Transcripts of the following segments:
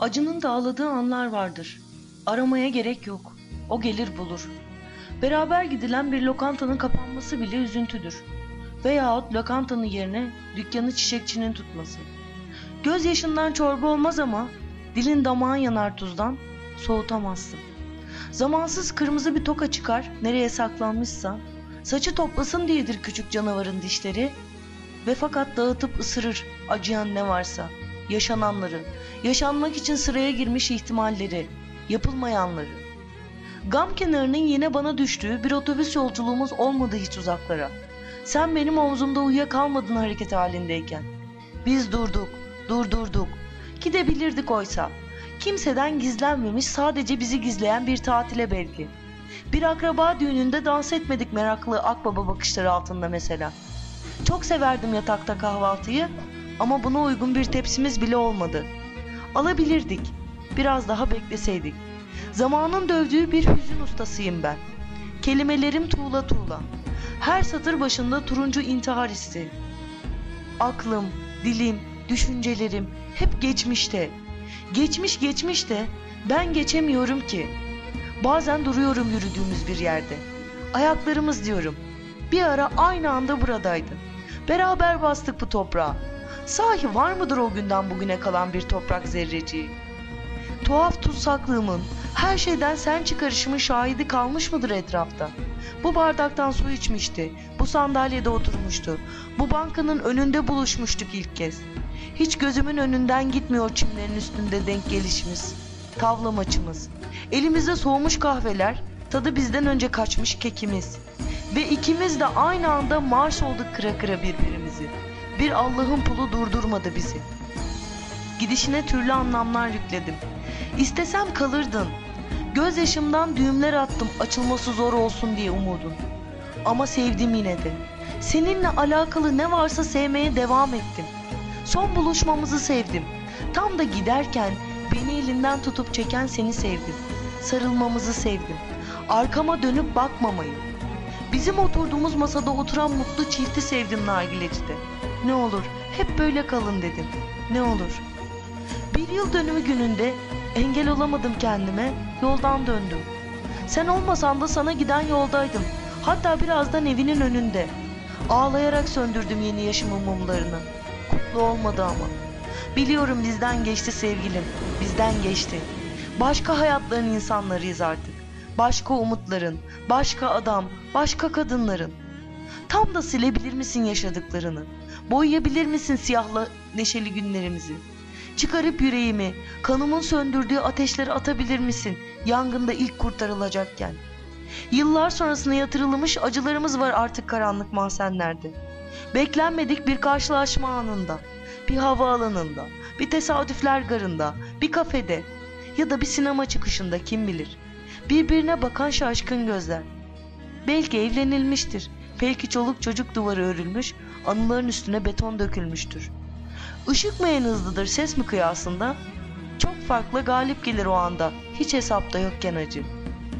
Acının dağladığı anlar vardır. Aramaya gerek yok. O gelir bulur. Beraber gidilen bir lokantanın kapanması bile üzüntüdür. Veyahut lokantanın yerine dükkanı çiçekçinin tutması. Göz yaşından çorba olmaz ama dilin damağın yanar tuzdan soğutamazsın. Zamansız kırmızı bir toka çıkar nereye saklanmışsa. Saçı toplasın diyedir küçük canavarın dişleri. Ve fakat dağıtıp ısırır acıyan ne varsa. Yaşananları, yaşanmak için sıraya girmiş ihtimalleri, yapılmayanları. Gam kenarının yine bana düştüğü bir otobüs yolculuğumuz olmadı hiç uzaklara. Sen benim omzumda uyuyakalmadın hareket halindeyken. Biz durduk, durdurduk. Gidebilirdik oysa. Kimseden gizlenmemiş sadece bizi gizleyen bir tatile belki. Bir akraba düğününde dans etmedik meraklı akbaba bakışları altında mesela. Çok severdim yatakta kahvaltıyı ama buna uygun bir tepsimiz bile olmadı. Alabilirdik. Biraz daha bekleseydik. Zamanın dövdüğü bir hüzün ustasıyım ben. Kelimelerim tuğla tuğla. Her satır başında turuncu intihar hissi. Aklım, dilim, düşüncelerim hep geçmişte. Geçmiş geçmişte ben geçemiyorum ki. Bazen duruyorum yürüdüğümüz bir yerde. Ayaklarımız diyorum. Bir ara aynı anda buradaydı. Beraber bastık bu toprağa. Sahi var mıdır o günden bugüne kalan bir toprak zerreciği? Tuhaf tutsaklığımın, her şeyden sen çıkarışımın şahidi kalmış mıdır etrafta? Bu bardaktan su içmişti, bu sandalyede oturmuştu, bu bankanın önünde buluşmuştuk ilk kez. Hiç gözümün önünden gitmiyor çimlerin üstünde denk gelişimiz, tavla maçımız. Elimizde soğumuş kahveler, tadı bizden önce kaçmış kekimiz. Ve ikimiz de aynı anda marş olduk kıra kıra birbirimizi. Bir Allah'ın pulu durdurmadı bizi. Gidişine türlü anlamlar yükledim. İstesem kalırdın. Gözyaşımdan düğümler attım açılması zor olsun diye umudum. Ama sevdim yine de. Seninle alakalı ne varsa sevmeye devam ettim. Son buluşmamızı sevdim. Tam da giderken beni elinden tutup çeken seni sevdim. Sarılmamızı sevdim. Arkama dönüp bakmamayı. Bizim oturduğumuz masada oturan mutlu çifti sevdim nargilecide. Ne olur hep böyle kalın dedim. Ne olur. Bir yıl dönümü gününde engel olamadım kendime, yoldan döndüm. Sen olmasan da sana giden yoldaydım. Hatta birazdan evinin önünde. Ağlayarak söndürdüm yeni yaşımın mumlarını. Kutlu olmadı ama. Biliyorum bizden geçti sevgilim, bizden geçti. Başka hayatların insanlarıyız artık. Başka umutların, başka adam, başka kadınların. Tam da silebilir misin yaşadıklarını? Boyayabilir misin siyahla neşeli günlerimizi? Çıkarıp yüreğimi, kanımın söndürdüğü ateşleri atabilir misin yangında ilk kurtarılacakken? Yıllar sonrasına yatırılmış acılarımız var artık karanlık mahzenlerde. Beklenmedik bir karşılaşma anında, bir havaalanında, bir tesadüfler garında, bir kafede ya da bir sinema çıkışında kim bilir. Birbirine bakan şaşkın gözler. Belki evlenilmiştir, belki çoluk çocuk duvarı örülmüş, anıların üstüne beton dökülmüştür. Işık mı en hızlıdır ses mi kıyasında? Çok farklı galip gelir o anda. Hiç hesapta yokken acı.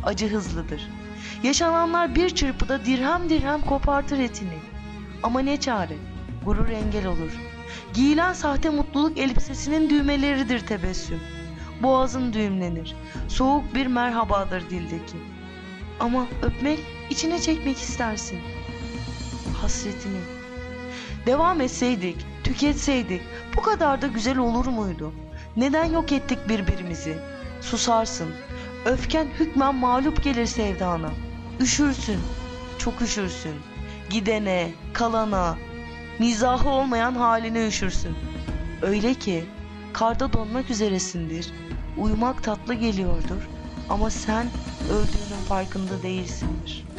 Acı hızlıdır. Yaşananlar bir çırpıda dirhem dirhem kopartır etini. Ama ne çare? Gurur engel olur. Giyilen sahte mutluluk elbisesinin düğmeleridir tebessüm. Boğazın düğümlenir. Soğuk bir merhabadır dildeki. Ama öpmek, içine çekmek istersin. Hasretini. Devam etseydik, tüketseydik bu kadar da güzel olur muydu? Neden yok ettik birbirimizi? Susarsın. Öfken hükmen mağlup gelir sevdana. Üşürsün. Çok üşürsün. Gidene, kalana, mizahı olmayan haline üşürsün. Öyle ki karda donmak üzeresindir. Uyumak tatlı geliyordur ama sen öldüğünün farkında değilsindir.''